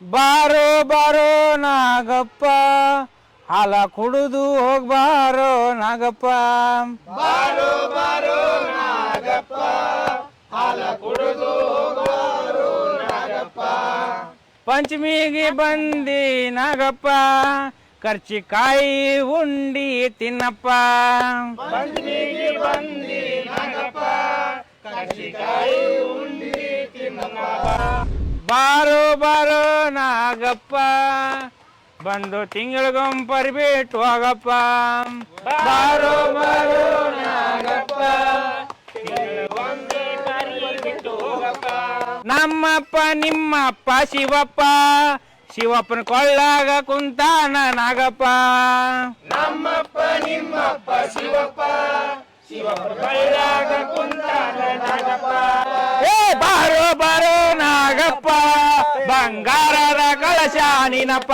ಬಾರೋ ಬಾರೋ ನಾಗಪ್ಪ ಹಾಲ ಕುಡಿದು ಹೋಗ್ಬಾರೋ ನಾಗಪ್ಪ. ಬಾರೋ ಬಾರೋ ನಾಗಪ್ಪ ಹಾಲ ಕುಡಿದು ಹೋಗ್ಬಾರೋ ನಾಗಪ್ಪ. ಪಂಚಮಿಗೆ ಬಂದಿ ನಾಗಪ್ಪ ಕರ್ಚಿಕಾಯಿ ಉಂಡಿ ತಿನ್ನಪ್ಪ. ಪಂಚಮಿಗೆ ಬಂದಿ ನಾಗಪ್ಪ ಕರ್ಚಿಕಾಯಿ ಉಂಡಿ ತಿನ್ನಪ್ಪ. ಬಾರೋ ಬಾರೋ ನಾಗಪ್ಪ. ಬಂದು ತಿಂಗಳಿಗೊಮ್ಮೆ ಬಿಟ್ಟು ಹೋಗಪ್ಪ ಬಾರೋ ಬಾರೋ ನಾಗಪ್ಪ. ನಮ್ಮಪ್ಪ, ನಿಮ್ಮಪ್ಪ ಶಿವಪ್ಪ. ಶಿವಪ್ಪನ ಕೊಳ್ಳಾಗ ಕುಂತಾನ ನಾಗಪ್ಪ. ನಮ್ಮಪ್ಪ, ನಿಮ್ಮಪ್ಪ ಶಿವಪ್ಪ. ಶಿವಪ್ಪ ಕೊಳ್ಳಾಗ ಕುಂತಾನ ನಾಗಪ್ಪ ಏ ಬಾರೋ ಬಾರೋ ನಾಗಪ್ಪ ಬಂಗಾರದ ಕಳಶ ನೀನಪ್ಪ.